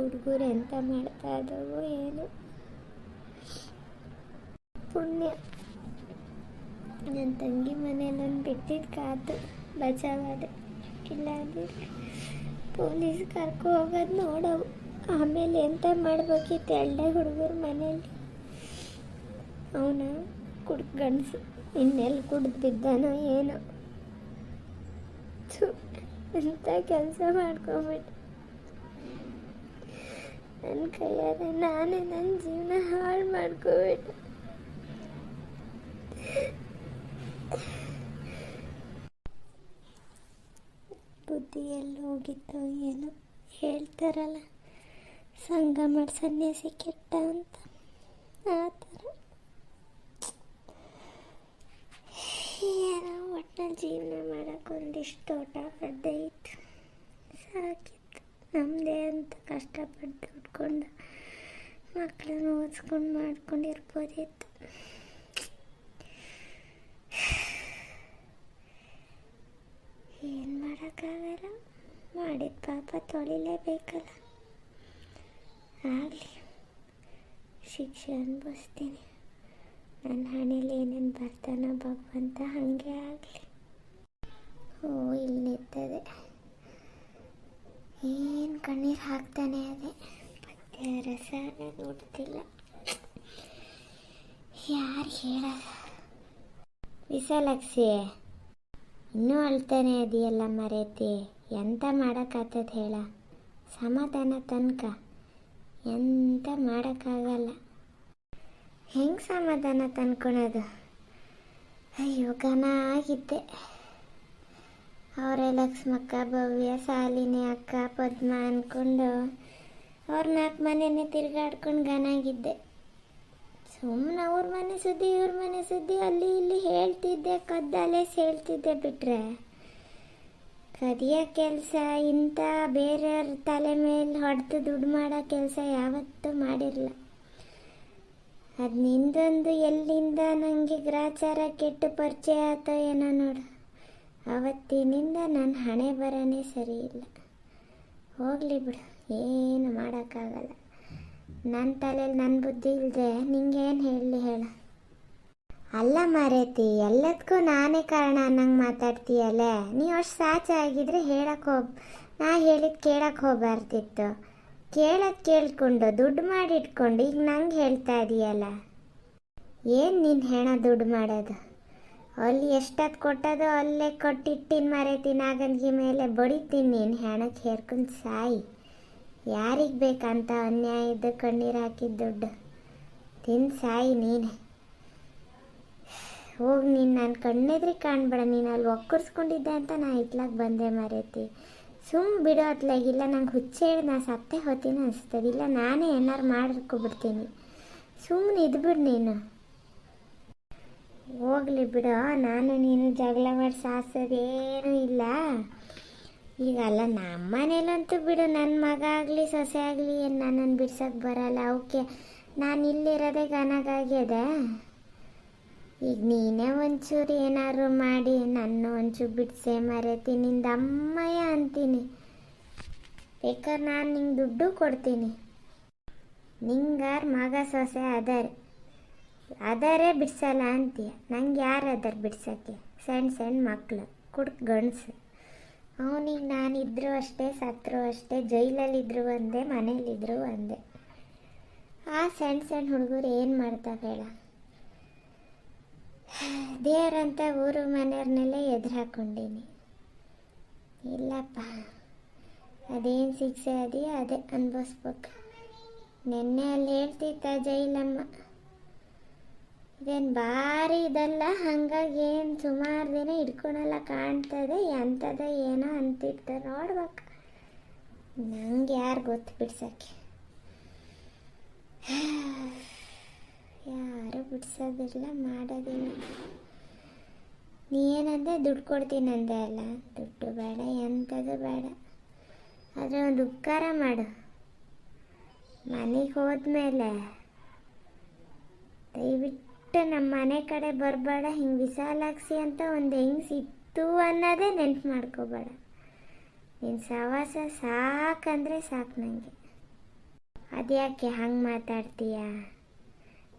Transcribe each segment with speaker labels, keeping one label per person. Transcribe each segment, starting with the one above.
Speaker 1: ಹುಡುಗರು ಎಂತ ಮಾಡ್ತಾ ಇದ್ದಾವೋ ಏನು. ಪುಣ್ಯ. ನನ್ನ ತಂಗಿ ಮನೆಯಲ್ಲೊಂದು ಬಿಟ್ಟಿದ್ದ ಬಿಟ್ಟಿದ್ದು ಕಾತು ಬಚಾವಾದೆ. ಇಲ್ಲ ಅಂದ್ರೆ ಪೊಲೀಸ್ ಕರ್ಕೊ ಹೋಗೋದು ನೋಡವು. ಆಮೇಲೆ ಎಂತ ಮಾಡ್ಬೇಕಿತ್ತು ಎಳ್ಳೆ ಹುಡುಗರು ಮನೇಲಿ? ಅವನ ಕುಡ್ದು ಗಂಡಸು. ಇನ್ನೆಲ್ಲಿ ಕುಡ್ದು ಬಿದ್ದಾನೋ ಏನೋ ಎಂಥ ಕೆಲಸ ಮಾಡ್ಕೊಂಬಿಟ್ಟು ನನ್ನ ಕೈಯಾರೆ ನಾನೇ ನನ್ನ ಜೀವನ ಹಾಳು ಮಾಡ್ಕೋಬಿಟ್ಟು ಬುದ್ಧಿ ಎಲ್ಲಿ ಹೋಗಿತ್ತು ಏನೋ ಹೇಳ್ತಾರಲ್ಲ, ಸಂಘ ಮಾಡಿ ಸನ್ಯಾಸಿ ಕೆಟ್ಟ ಅಂತ. ಆ ಥರ. ಏನೋ ಒಟ್ಟಿನ ಜೀವನ ಮಾಡೋಕ್ಕೆ ಒಂದಿಷ್ಟು ತೋಟ ಗದ್ದೆ ಇತ್ತು. ಸಾಕಿತ್ತು. ನಮ್ಮದೇ ಅಂತ ಕಷ್ಟಪಟ್ಟು ಮಕ್ಕಳನ್ನ ಓದಿಸ್ಕೊಂಡು ಮಾಡ್ಕೊಂಡಿರ್ಬೋದಿತ್ತು. ಏನು ಮಾಡೋಕ್ಕಾಗಲ್ಲ. ಮಾಡಿದ ಪಾಪ ತೊಳಿಲೇಬೇಕಲ್ಲ. ಆಗಲಿ. ಶಿಕ್ಷೆ ಅನುಭವಿಸ್ತೀನಿ. ನನ್ನ ಹಣೆಯಲ್ಲಿ ಏನೇನು ಬರ್ತಾನ ಭಗವಂತ ಹಾಗೆ ಆಗಲಿ. ಓ ಇಲ್ಲಿ ನಿಂತದೆ ಏನು ಕಣ್ಣೀರು ಹಾಕ್ತಾನೆ ಅದೇ. ಪದ್ಯ ರಸ ನೋಡ್ತಿಲ್ಲ. ಯಾರು ಹೇಳಲ್ಲ. ವಿಶಾಲಾಕ್ಷಿ, ಇನ್ನೂ ಅಳ್ತಾನೆ ಅದೆಯಲ್ಲ ಮರೇತಿ. ಎಂತ ಮಾಡೋಕ್ಕಾಗ್ತದೆ ಹೇಳ. ಸಮಾಧಾನ ತನಕ. ಎಂತ ಮಾಡೋಕ್ಕಾಗಲ್ಲ. ಹೆಂಗೆ ಸಮಾಧಾನ ತಂದ್ಕೊಳೋದು ಅಯ್ಯೋ, ಘನ ಆಗಿದ್ದೆ. ಅವರೇ ಲಕ್ಷ್ಮಕ್ಕ ಭವ್ಯ ಸಾಲಿನಿ ಅಕ್ಕ ಪದ್ಮ ಅಂದ್ಕೊಂಡು ಅವ್ರ ನಾಲ್ಕು ಮನೆಯೇ ತಿರುಗಾಡ್ಕೊಂಡು ಗನಾಗಿದ್ದೆ ಸುಮ್ಮನೆ ಅವ್ರ ಮನೆ ಸುದ್ದಿ, ಇವ್ರ ಮನೆ ಸುದ್ದಿ ಅಲ್ಲಿ ಇಲ್ಲಿ ಹೇಳ್ತಿದ್ದೆ ಕದ್ದಲೆ ಹೇಳ್ತಿದ್ದೆ ಬಿಟ್ರೆ. ಕದಿಯೋ ಕೆಲಸ, ಇಂಥ ಬೇರೆಯವ್ರ ತಲೆ ಮೇಲೆ ಹೊಡೆದು ದುಡ್ಡು ಮಾಡೋ ಕೆಲಸ ಯಾವತ್ತೂ ಮಾಡಿರಲ್ಲ ಅದು ನಿಂದೊಂದು ಎಲ್ಲಿಂದ ನನಗೆ ಗ್ರಾಚಾರ, ಕೆಟ್ಟು ಪರಿಚಯ ಆತೋ ಏನೋ ನೋಡು. ಅವತ್ತಿನಿಂದ ನನ್ನ ಹಣೆ ಬರನೇ ಸರಿ ಇಲ್ಲ. ಹೋಗಲಿ ಬಿಡು. ಏನು ಮಾಡೋಕ್ಕಾಗಲ್ಲ. ನನ್ನ ತಲೆಯಲ್ಲಿ ನನ್ನ ಬುದ್ಧಿ ಇಲ್ಲದೆ ನಿಂಗೇನು ಹೇಳಲಿ ಹೇಳ. ಅಲ್ಲ ಮಾರೇತಿ ಎಲ್ಲದಕ್ಕೂ ನಾನೇ ಕಾರಣ ಅನ್ನಂಗೆ ಮಾತಾಡ್ತೀಯಲ್ಲೇ? ನೀವು ಅಷ್ಟು ಸಾಚ ಆಗಿದ್ರೆ ಹೇಳಕ್ಕೆ ಹೋಗ್, ನಾ ಹೇಳಿದ್ ಕೇಳಕ್ಕೆ ಹೋಗ್ಬಾರ್ದಿತ್ತು. ಕೇಳೋದು ಕೇಳ್ಕೊಂಡು, ದುಡ್ಡು ಮಾಡಿ ಇಟ್ಕೊಂಡು ಈಗ ನಂಗೆ ಹೇಳ್ತಾ ಇದೀಯಲ್ಲ? ಏನು ನೀನು ಹೆಣ ದುಡ್ಡು ಮಾಡೋದು? ಅಲ್ಲಿ ಎಷ್ಟೊತ್ತು ಕೊಟ್ಟದೋ ಅಲ್ಲೇ ಕೊಟ್ಟಿಟ್ಟಿನ ಮಾರೈತಿ, ನಾಗನ್ಗಿ ಮೇಲೆ ಬಡಿತೀನಿ ನೀನು ಹೆಣಕ್ಕೆ ಹೇರ್ಕೊಂಡು ಸಾಯಿ. ಯಾರಿಗೆ ಬೇಕಂತ ಅನ್ಯಾಯದ ಕಣ್ಣೀರು ಹಾಕಿದ ದುಡ್ಡು? ತಿಂದು ಸಾಯಿ ನೀನೆ. ಹೋಗಿ ನೀನು ನಾನು ಕಣ್ಣೆದ್ರಿ ಕಾಣ್ಬೇಡ, ನೀನು ಅಲ್ಲಿ ಒಕ್ಕರ್ಸ್ಕೊಂಡಿದ್ದೆ ಅಂತ ನಾ ಇತ್ಲಾಗ ಬಂದೆ ಮರೆತಿ. ಸುಮ್ ಬಿಡೋ ಅತ್ಲಾಗ ಇಲ್ಲ ನಂಗೆ ಹುಚ್ಚೆ ಹೇಳಿ ನಾ ಸತ್ತೆ ಹೋತೀನಿ ಅನಿಸ್ತದೆ. ಇಲ್ಲ ನಾನೇ ಏನಾರು ಮಾಡ್ಕೊಬಿಡ್ತೀನಿ. ಸುಮ್ಮನೆ ಇದ್ಬಿಡು ನೀನು. ಹೋಗ್ಲಿ ಬಿಡೋ ನಾನು ನೀನು ಜಗಳ ಮಾಡಿ ಸಾಸೋದೇನೂ ಇಲ್ಲ. ಈಗ ಅಲ್ಲ ನಮ್ಮ ಮನೇಲಂತೂ ಬಿಡು ನನ್ನ ಮಗ ಆಗಲಿ, ಸೊಸೆ ಆಗಲಿ, ಏನು ನನ್ನನ್ನು ಬಿಡ್ಸಕ್ಕೆ ಬರಲ್ಲ. ಅವಕ್ಕೆ ನಾನು ಇಲ್ಲಿರೋದೇ ಗನಗಾಗ್ಯದ? ಈಗ ನೀನೇ ಒಂಚೂರು ಏನಾದ್ರು ಮಾಡಿ, ನನ್ನ ಒಂಚೂರು ಬಿಡಿಸೆ, ಮರೆತಿ, ನಿಂದ ಅಮ್ಮಯ್ಯ ಅಂತೀನಿ. ಬೇಕಾದ್ರೆ ನಾನು ನಿಂಗೆ ದುಡ್ಡು ಕೊಡ್ತೀನಿ. ನಿಂಗಾರ ಮಗ, ಸೊಸೆ, ಅದಾರೆ. ಅದಾರೆ ಬಿಡ್ಸಲ್ಲ ಅಂತೀಯ. ನಂಗೆ ಯಾರು ಅದಾರ ಬಿಡ್ಸೋಕ್ಕೆ? ಸಣ್ಣ ಸಣ್ಣ ಮಕ್ಕಳು ಕುಡ್ಕ್ ಗಂಡಸು. ಅವನಿಗೆ ನಾನಿದ್ರು ಅಷ್ಟೇ, ಸತ್ರು ಅಷ್ಟೇ, ಜೈಲಲ್ಲಿದ್ರು ಒಂದೇ ಮನೇಲಿದ್ರು ಒಂದೇ. ಆ ಸಣ್ಣ ಸಣ್ಣ ಹುಡುಗರು ಏನು ಮಾಡ್ತಾವೆ ಹೇಳ? ದೇವರಂತ ಊರು ಮನೆಯವ್ರನ್ನೆಲ್ಲ ಎದುರು ಹಾಕ್ಕೊಂಡೀನಿ ಇಲ್ಲಪ್ಪ, ಅದೇನು ಶಿಕ್ಷೆ ಅದೇ ಅದೇ ಅನ್ಭವಿಸ್ಬೇಕು. ನಿನ್ನೆ ಅಲ್ಲಿ ಹೇಳ್ತಿತ್ತ ಜೈಲಮ್ಮ ಇದೇನು ಭಾರಿ ಇದಲ್ಲ? ಹಂಗಾಗಿ ಏನು ಸುಮಾರು ದಿನ ಹಿಡ್ಕೊಳಲ್ಲ ಕಾಣ್ತದೆ ಎಂಥದ ಏನೋ ಅಂತಿರ್ತಾರೆ ನೋಡ್ಬೇಕು. ನಂಗೆ ಯಾರು ಗೊತ್ತು ಬಿಡ್ಸಕ್ಕೆ. ಯಾರು ಬಿಡ್ಸೋದಿಲ್ಲ, ಮಾಡೋದಿಲ್ಲ. ನೀ ಏನಂದೆ ದುಡ್ಡು ಕೊಡ್ತೀನಿ ಅಂದೆ ಅಲ್ಲ? ದುಡ್ಡು ಬೇಡ ಎಂಥದ್ದು ಬೇಡ. ಆದರೆ ಒಂದು ಉಪಕಾರ ಮಾಡು. ಮನೆಗೆ ಹೋದ್ಮೇಲೆ ದಯವಿಟ್ಟು ನಮ್ಮ ಮನೆ ಕಡೆ ಬರಬೇಡ, ಹಿಂಗೆ ವಿಶಾಲಾಕ್ಷಿ ಅಂತ ಒಂದು ಹೆಂಗ್ಸ್ ಇತ್ತು ಅನ್ನೋದೇ ನೆನ್ಪು ಮಾಡ್ಕೋಬೇಡ. ನಿನ್ನ ಸವಾಸ ಸಾಕಂದರೆ ಸಾಕು ನನಗೆ ಅದ್ಯಾಕೆ ಹಂಗೆ ಮಾತಾಡ್ತೀಯ?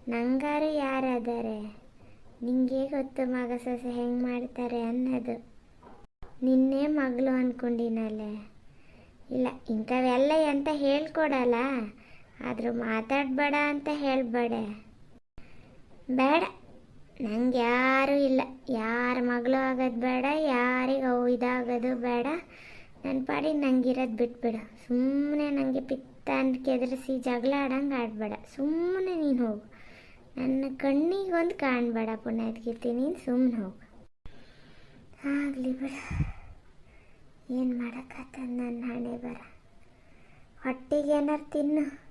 Speaker 1: ನಂಗಾರು ಯಾರಾದರೆ? ನಿಂಗೆ ಗೊತ್ತು ಮಗ ಸೊಸೆ ಹೆಂಗೆ ಮಾಡ್ತಾರೆ ಅನ್ನೋದು. ನಿನ್ನೆ ಮಗಳು ಅಂದ್ಕೊಂಡಿನಲ್ಲೇ ಇಲ್ಲ, ಇಂಥವೆಲ್ಲ ಎಂತ ಹೇಳ್ಕೊಡಲ್ಲ. ಆದರೂ ಮಾತಾಡಬೇಡ ಅಂತ ಹೇಳಬೇಡ. ಬೇಡ. ನಂಗೆ ಯಾರೂ ಇಲ್ಲ. ಯಾರ ಮಗಳು ಆಗೋದು ಬೇಡ, ಯಾರಿಗೆ ಅವು ಇದಾಗೋದು ಬೇಡ. ನನ್ನ ಪಾಡಿ ನಂಗಿರೋದು ಬಿಟ್ಬಿಡು. ಸುಮ್ಮನೆ ನನಗೆ ಪಿತ್ತ ಅಂತ ಕೆದರಿಸಿ ಜಗಳ ಆಡಂಗೆ ಆಡಬೇಡ. ಸುಮ್ಮನೆ ನೀನು ಹೋಗು. ನನ್ನ ಕಣ್ಣಿಗೆ ಕಾಣಬೇಡ ಕಾಣಬೇಡ ಪುಣ್ಯಾತ್ಕೀರ್ತಿ ನೀನು ಸುಮ್ಮನೆ ಹೋಗು. ಆಗಲಿ ಬಿಡ. ಏನು ಮಾಡೋಕ್ಕತ್ತ ನನ್ನ ಹಣೆ ಬರ ಹೊಟ್ಟಿಗೆ ಏನಾರು ತಿನ್ನು.